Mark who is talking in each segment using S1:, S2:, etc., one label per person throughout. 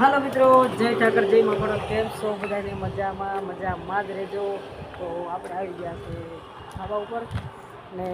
S1: હાલો મિત્રો, જય ઠાકર, જય મકોડો કેમ છો? બધાને મજામાં મજામાં જ રહેજો. તો આપણે આવી ગયા છે ધાબા ઉપર. ને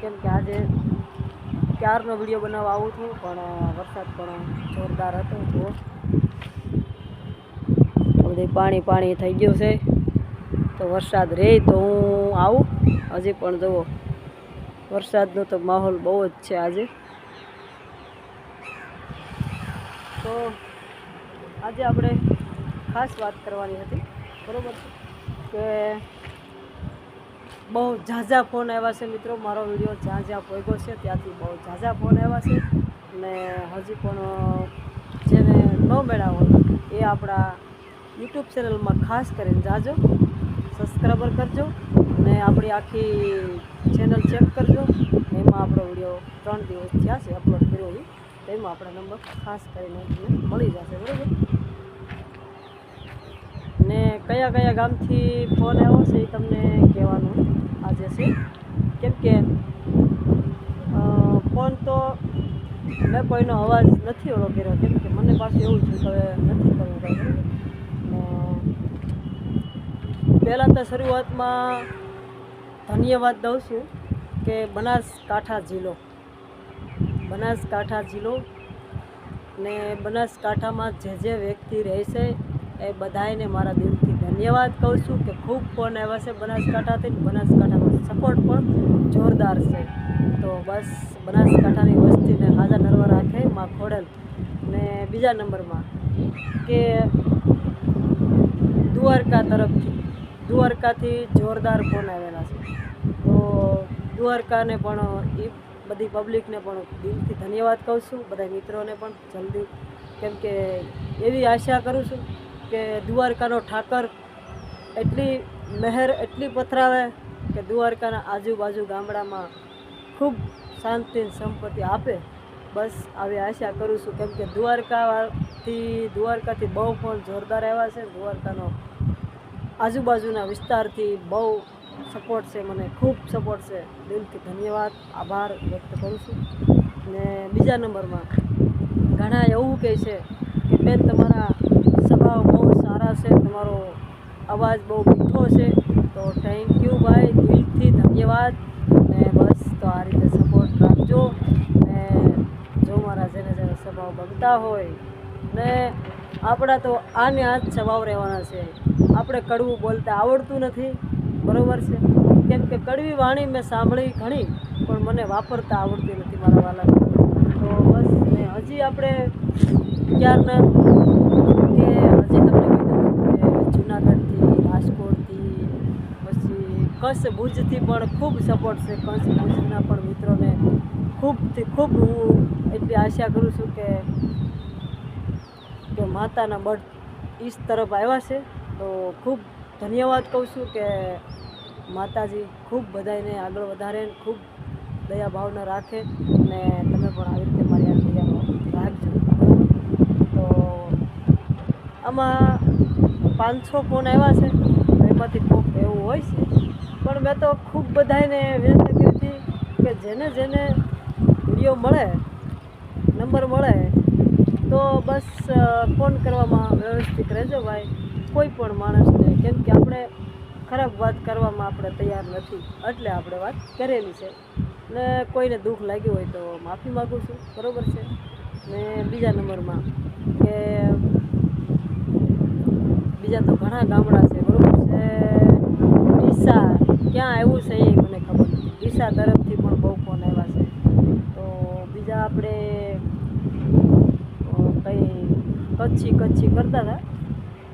S1: કેમ કે આજે ક્યારનો વીડિયો બનાવવા આવું છું, પણ વરસાદ પણ જોરદાર હતો, તો બધે પાણી પાણી થઈ ગયું છે. તો વરસાદ રહે તો હું આવું. હજી પણ જુઓ, વરસાદનો તો માહોલ બહુ જ છે આજે. તો આજે આપણે ખાસ વાત કરવાની હતી, બરોબર કે બહુ ઝાઝા ફોન આવ્યા છે મિત્રો, મારો વીડિયો જ્યાં જ્યાં પહોંચ્યો છે, ત્યાંથી બહુ ઝાઝા ફોન આવ્યા છે ને હજી પણ જેને ન મેળા એ આપણા યુટ્યુબ ચેનલમાં ખાસ કરીને જાજો, સબસ્ક્રાઈબર કરજો અને આપણી આખી ચેનલ ચેક કરજો. એમાં આપણો વીડિયો ત્રણ દિવસ થયા છે અપલોડ કર્યો એ તેમાં આપણા નંબર ખાસ કરીને તમને મળી જશે, બરાબર? ને કયા કયા ગામથી ફોન આવ્યો છે એ તમને કહેવાનું આજે છે. કેમ કે ફોન તો મેં કોઈનો અવાજ નથી ઓળો કર્યો, કેમ કે મને પાછું એવું છે હવે નથી કરવું કાંઈ પહેલાં તો શરૂઆતમાં ધન્યવાદ દઉં છું કે બનાસકાંઠા જિલ્લો. બનાસકાંઠા જિલ્લો ને બનાસકાંઠામાં જે જે વ્યક્તિ રહે છે એ બધાને મારા દિલથી ધન્યવાદ કહું છું કે ખૂબ ફોન આવ્યા છે બનાસકાંઠાથી બનાસકાંઠામાં સપોર્ટ પણ જોરદાર છે. તો બસ બનાસકાંઠાની વસ્તીને હાજર નરવા રાખે માં ખોડલ. ને બીજા નંબરમાં કે દ્વારકા તરફથી, દ્વારકાથી જોરદાર ફોન આવેલા છે. તો દ્વારકાને પણ એ બધી પબ્લિકને પણ દિલથી ધન્યવાદ કહું છું. બધા મિત્રોને પણ જલ્દી, કેમ કે એવી આશા કરું છું કે દ્વારકાનો ઠાકર એટલી મહેર એટલી પથરાવે કે દ્વારકાના આજુબાજુ ગામડામાં ખૂબ શાંતિ સંપત્તિ આપે. બસ આવી આશા કરું છું, કેમ કે દ્વારકાથી દ્વારકાથી બહુ પણ જોરદાર આવ્યા છે. દ્વારકાનો આજુબાજુના વિસ્તારથી બહુ સપોર્ટ છે, મને ખૂબ સપોર્ટ છે. દિલથી ધન્યવાદ, આભાર વ્યક્ત કરું છું. ને બીજા નંબરમાં ઘણા એવું કહે છે કે, બેન, તમારા સ્વભાવ બહુ સારા છે, તમારો અવાજ બહુ મીઠો છે. તો થેન્ક યુ ભાઈ. દિલથી ધન્યવાદ. ને બસ, તો આ રીતે સપોર્ટ રાખજો. ને જો મારા જેને જેને સ્વભાવ ગમતા હોય, ને આપણા તો આને આ જ સ્વભાવ રહેવાના છે. આપણે કડવું બોલતા આવડતું નથી. બરોબર છે. કેમ કે કડવી વાણી મેં સાંભળી ઘણી, પણ મને વાપરતા આવડતી નથી મારા વાલા. તો બસ ને હજી આપણે ક્યારના કે હજી તમને કીધું કે જુનાગઢથી, રાજકોટથી, પછી કચ્છ ભુજથી પણ ખૂબ સપોર્ટ છે. કચ્છ ભુજના પણ મિત્રોને ખૂબથી ખૂબ હું એટલી આશા કરું છું કે કે માતાના બળ ઈસ તરફ આવ્યા છે. તો ખૂબ ધન્યવાદ કહું છું કે માતાજી ખૂબ બધાને આગળ વધારે ખૂબ દયા ભાવના રાખે અને તમે પણ આવી રીતે મારી આ દયાનો રાખજો. તો આમાં પાંચસો ફોન આવ્યા છે એમાંથી કોક એવું હોય છે. પણ મેં તો ખૂબ બધાને વિનંતી કરી હતી કે જેને જેને વીડિયો મળે, નંબર મળે, તો બસ ફોન કરવામાં વ્યવસ્થિત રહેજો ભાઈ. કોઈ પણ માણસને કેમ કે આપણે ખરાબ વાત કરવામાં આપણે તૈયાર નથી, એટલે આપણે વાત કરેલી છે. ને કોઈને દુઃખ લાગ્યું હોય તો માફી માગું છું, બરાબર છે? ને બીજા નંબરમાં કે બીજા તો ઘણા ગામડા છે, બરાબર છે? ડીસા ક્યાં આવ્યું છે એ મને ખબર નથી. ડીસા તરફથી પણ બહુ ફોન આવ્યા છે. તો બીજા આપણે કંઈ કચ્છી કચ્છી કરતા હતા?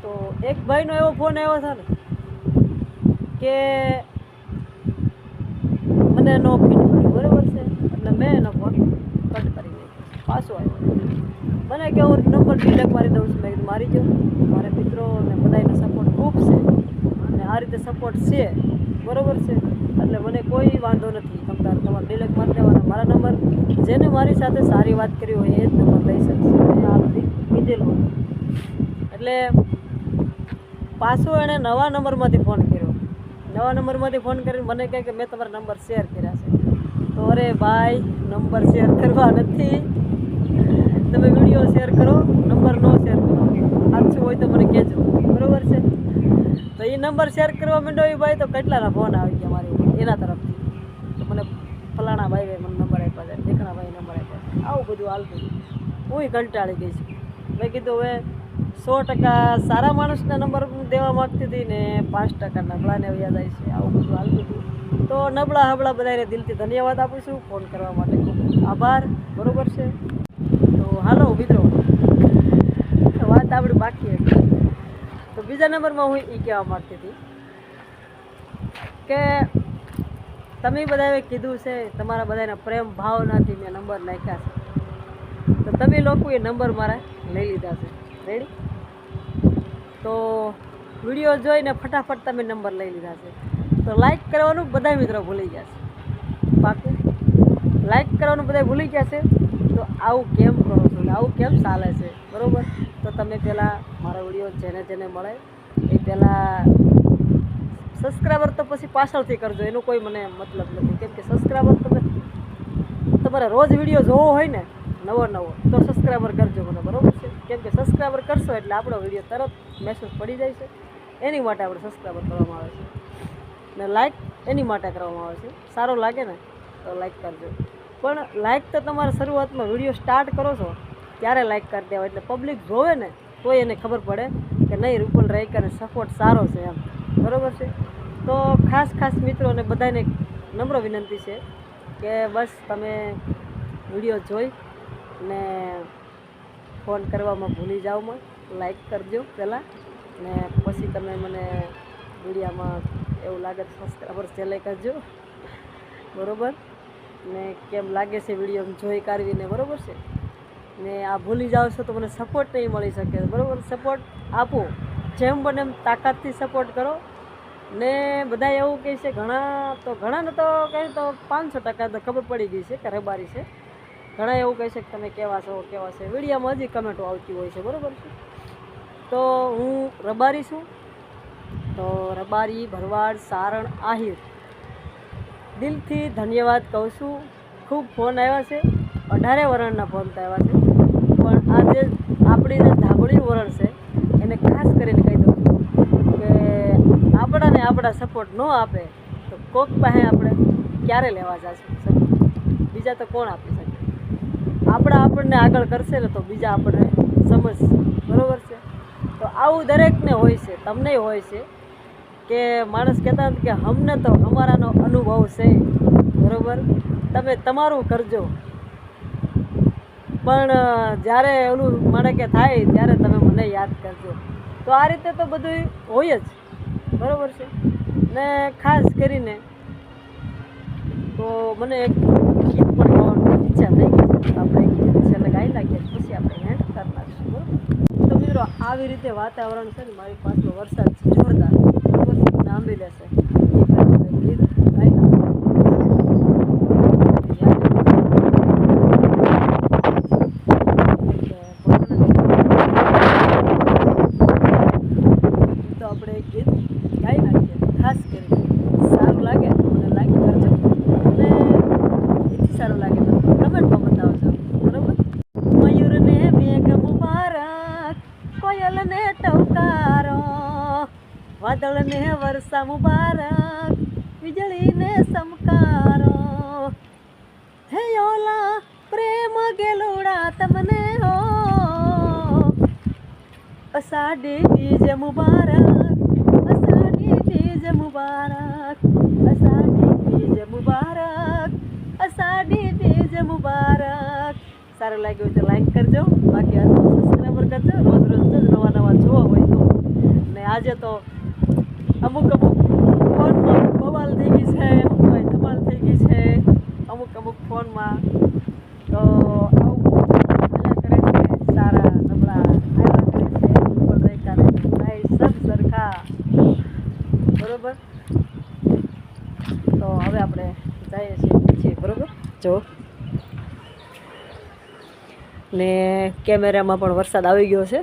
S1: તો એક ભાઈનો એવો ફોન આવ્યો હતો ને કે મને નો ફીટ પડ્યું, બરાબર છે? એટલે મેં એનો ફોન કટ કરી નાખ્યો, પાછો આવ્યો. મને કે હું નંબર ડિલેક મારી દઉં છું. મેં કીધું, મારી જો, મારા મિત્રો ને બધાનો સપોર્ટ ખૂબ છે અને આ રીતે સપોર્ટ છે, બરાબર છે? એટલે મને કોઈ વાંધો નથી. તમ તારે તમારે ડિલેક મારી દેવાના. મારા નંબર, જેને મારી સાથે સારી વાત કરી હોય એ જ નંબર લઈ શકશે. મેં આ બધી કીધેલું એટલે પાછો એણે નવા નંબરમાંથી ફોન કર્યો. નવા નંબરમાંથી ફોન કરીને મને કહે કે મેં તમારા નંબર શેર કર્યા છે. તો અરે ભાઈ નંબર શેર કરવા નથી. તમે વીડિયો શેર કરો નંબર નો શેર કરો. સાચું હોય તો મને કહેજો. બરાબર છે? તો એ નંબર શેર કરવા માંડ્યો એ ભાઈ તો કેટલાના ફોન આવી ગયા મારી એના તરફથી. તો મને ફલાણા ભાઈએ મને નંબર આપ્યા છે ઢીકણા ભાઈ નંબર આપ્યા છે. આવું બધું હાલતું હું કંટાળી ગઈ છું. મેં કીધું હવે સો ટકા સારા માણસના નંબર દેવા માગતી હતી ને પાંચ ટકા નબળાને યાદ આવી છે. આવું બધું હાલતું હતું. તો નબળા હબળા બધાને દિલથી ધન્યવાદ આપું છું. ફોન કરવા માટે આભાર. બરોબર છે? તો હાલો મિત્રો. વાત આપણી બાકી હતી. તો બીજા નંબરમાં હું એ કહેવા માગતી હતી કે તમે બધાએ કીધું છે, તમારા બધાના પ્રેમ ભાવનાથી મેં નંબર નાખ્યા છે. તો તમે લોકો એ નંબર મારા લઈ લીધા છે. રેડી તો વીડિયો જોઈને ફટાફટ તમે નંબર લઈ લીધા છે. તો લાઈક કરવાનું બધા મિત્રો ભૂલી ગયા છે. પાકું. લાઈક કરવાનું બધા ભૂલી ગયા છે. તો આવું કેમ કરો છો? આવું કેમ ચાલે છે? બરાબર? તો તમે પહેલાં મારા વીડિયો જેને જેને મળે, એ પહેલાં સબસ્ક્રાઈબર તો પછી પાછળથી કરજો. એનું કોઈ મને મતલબ નથી. કેમ કે સબસ્ક્રાઈબર તમે તમારે રોજ વીડિયો જોવો હોય ને નવો નવો. તો સબસ્ક્રાઈબર કરજો મને, બરાબર છે? કેમ કે સબસ્ક્રાઈબર કરશો એટલે આપણો વીડિયો તરત મેસેજ પડી જાય છે. એની માટે આપણે સબસ્ક્રાઈબર કરવામાં આવે છે. ને લાઇક એની માટે કરવામાં આવે છે. સારો લાગે ને, તો લાઇક કરજો. પણ લાઇક તો તમારે શરૂઆતમાં વીડિયો સ્ટાર્ટ કરો છો, ત્યારે લાઇક કરી દેવા. એટલે પબ્લિક જોવે ને તોય એને ખબર પડે કે નહીં, રૂપલ રાયકાને સપોર્ટ સારો છે એમ. બરાબર છે? તો ખાસ ખાસ મિત્રોને બધાને નમ્ર વિનંતી છે કે બસ તમે વીડિયો જોઈ ને ફોન કરવામાં ભૂલી જાઓમાં લાઈક કરજો પહેલાં. ને પછી તમે મને વિડીયામાં એવું લાગે તો સબસ્ક્રાઈબર ચેલે કરજો. બરાબર? ને કેમ લાગે છે વીડિયો જોઈ કાઢવીને, બરોબર છે? ને આ ભૂલી જાઓ છો તો મને સપોર્ટ નહીં મળી શકે. બરાબર? સપોર્ટ આપો. જેમ બને એમ તાકાતથી સપોર્ટ કરો. ને બધા એવું કહે છે, ઘણા તો ઘણાને તો કહે તો પાંચસો ટકા તો ખબર પડી ગઈ છે કે રબારી છે. ઘણા એવું કહી છે તમે કેવા છો, કેવા છે. વિડીયામાં હજી કમેન્ટો આવતી હોય છે, બરોબર છે? તો હું રબારી છું. તો રબારી, ભરવાડ, સારણ, આહિર. દિલથી ધન્યવાદ કહું છું. ખૂબ ફોન આવ્યા છે. અઢારે વરણના ફોન તો આવ્યા છે. પણ આ જે આપણી જે ધાબળી વરણ છે, એને ખાસ કરીને કહી દઉં કે આપણાને આપણા સપોર્ટ ન આપે તો કોક પાસે આપણે ક્યારે લેવા જશું? બીજા તો કોણ આપી? આપણા આપણને આગળ કરશે ને તો બીજા આપણને સમજશે બરાબર છે? તો આવું દરેકને હોય છે, તમને હોય છે કે માણસ કહેતા હતા કે અમને તો અમારાનો અનુભવ છે બરાબર? તમે તમારું કરજો. પણ જ્યારે ઓલું મને કે થાય ત્યારે તમે મને યાદ કરજો. તો આ રીતે તો બધું હોય જ, બરાબર છે? ને ખાસ કરીને તો મને એક પણ ઈચ્છા થઈ ગઈ આપણે છેલ્લે ગાઈ લાગીએ પછી આપણે હેન્ડ કરી નાખીશું તો મિત્રો, આવી રીતે વાતાવરણ છે ને, મારી પાસે વરસાદ છે, જોરદાર. લાંબી લેશે. આપણે ગીત ગાઈ નાખીએ, ખાસ કરીને સારું લાગે તો મને લાઈક કરજો અને એથી સારું લાગે તો કમેન્ટમાં બતાવજો બરાબર મયુરને મેઘ મુબારક કોયલને ટવકારો વાદળને વર્ષા મુબારક, વીજળીને સમકારો. હે ઓલા, પ્રેમ ગેલુડા તમને હો. અષાઢી બીજ મુબારક, અષાઢી બીજ મુબારક, અષાઢી બીજ મુબારક, અષાઢી બીજ મુબારક. સારું લાગ્યું તો લાઈક કરજો, બાકી સબસ્ક્રાઈબર કરજો, રોજ રોજ નવા નવા જોવા હોય તો. ને આજે તો અમુક અમુક ફોનમાં બવાલ થઈ ગઈ છે, અમુક ભાઈ ધમાલ થઈ ગઈ છે, અમુક અમુક ફોનમાં. તો આવું સારા નબળા કરે છે ભાઈ સબ સરખા. બરોબર? તો હવે આપણે જઈએ છીએ પછી, બરોબર? જો. ને કેમેરામાં પણ વરસાદ આવી ગયો છે.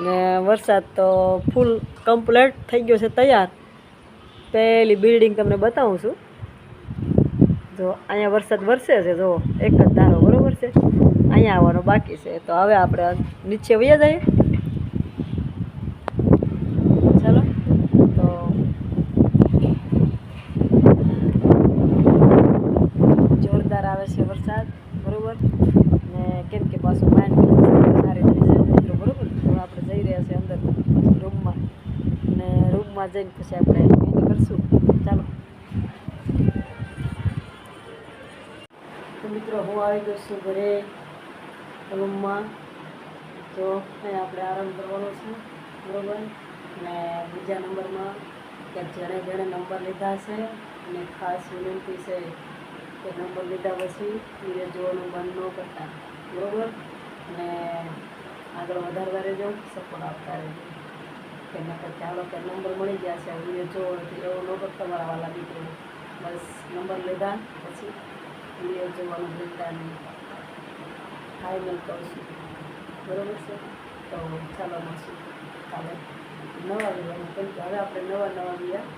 S1: ને વરસાદ તો ફૂલ કમ્પ્લેટ થઈ ગયો છે તૈયાર. પહેલી બિલ્ડિંગ તમને બતાવું છું. જો અહીંયા વરસાદ વરસે છે, જો એક જ ધારો બરાબર છે. અહીંયા આવવાનો બાકી છે. તો હવે આપણે નીચે વૈયા જઈએ ચાલો તો જોરદાર આવે છે વરસાદ બરોબર ને કેમ કે પાછું માઇન્ડ સારી થઈ છે મિત્રો બરોબર તો આપણે જઈ રહ્યા છીએ અંદર રૂમમાં ને રૂમમાં જઈને પછી આપણે એને કરશું. ચાલો. તો મિત્રો, હું આવી ગયો છું ઘરે, રૂમમાં. તો અહીં આપણે આરામ કરવાનો છે, બરાબર? ને બીજા નંબરમાં કે જેણે જેણે નંબર લીધા છે, અને ખાસ વિનંતી છે કે નંબર લીધા પછી વીડિયો જોવાનું બંધ ન કરતા, બરાબર? ને આગળ વધારવા રહેજો, સપોર્ટ આપતા રહેજો. કે નકર ચાલો કે નંબર મળી ગયા છે વીડિયો જોવો નથી એવું ન કરતા મારા વાલા દીકરો બસ નંબર લીધા પછી વીડિયો જોવાનું ભૂલતા નહીં ફાઇનલ કહું છું બરોબર છે તો ચાલો મળશું કાલે નવા વિડીયોમાં કેમ કે હવે આપણે નવા નવા વિડીયા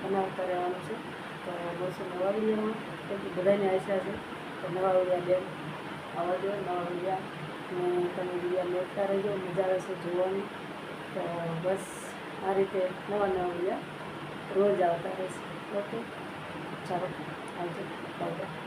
S1: બનાવતા રહેવાનું છે તો મળશું નવા વિડીયોમાં કેમ કે બધાને આશા છે તો નવા વિડીયા બેન આવવા દો નવા વિડીયા ને તમે વિડીયા મેળતા રહેજો મજા આવે છે જોવાની તો બસ આ રીતે નવા નવા વિડીયા રોજ આવતા રહેશે ઓકે ચાલો. આવજો. બાય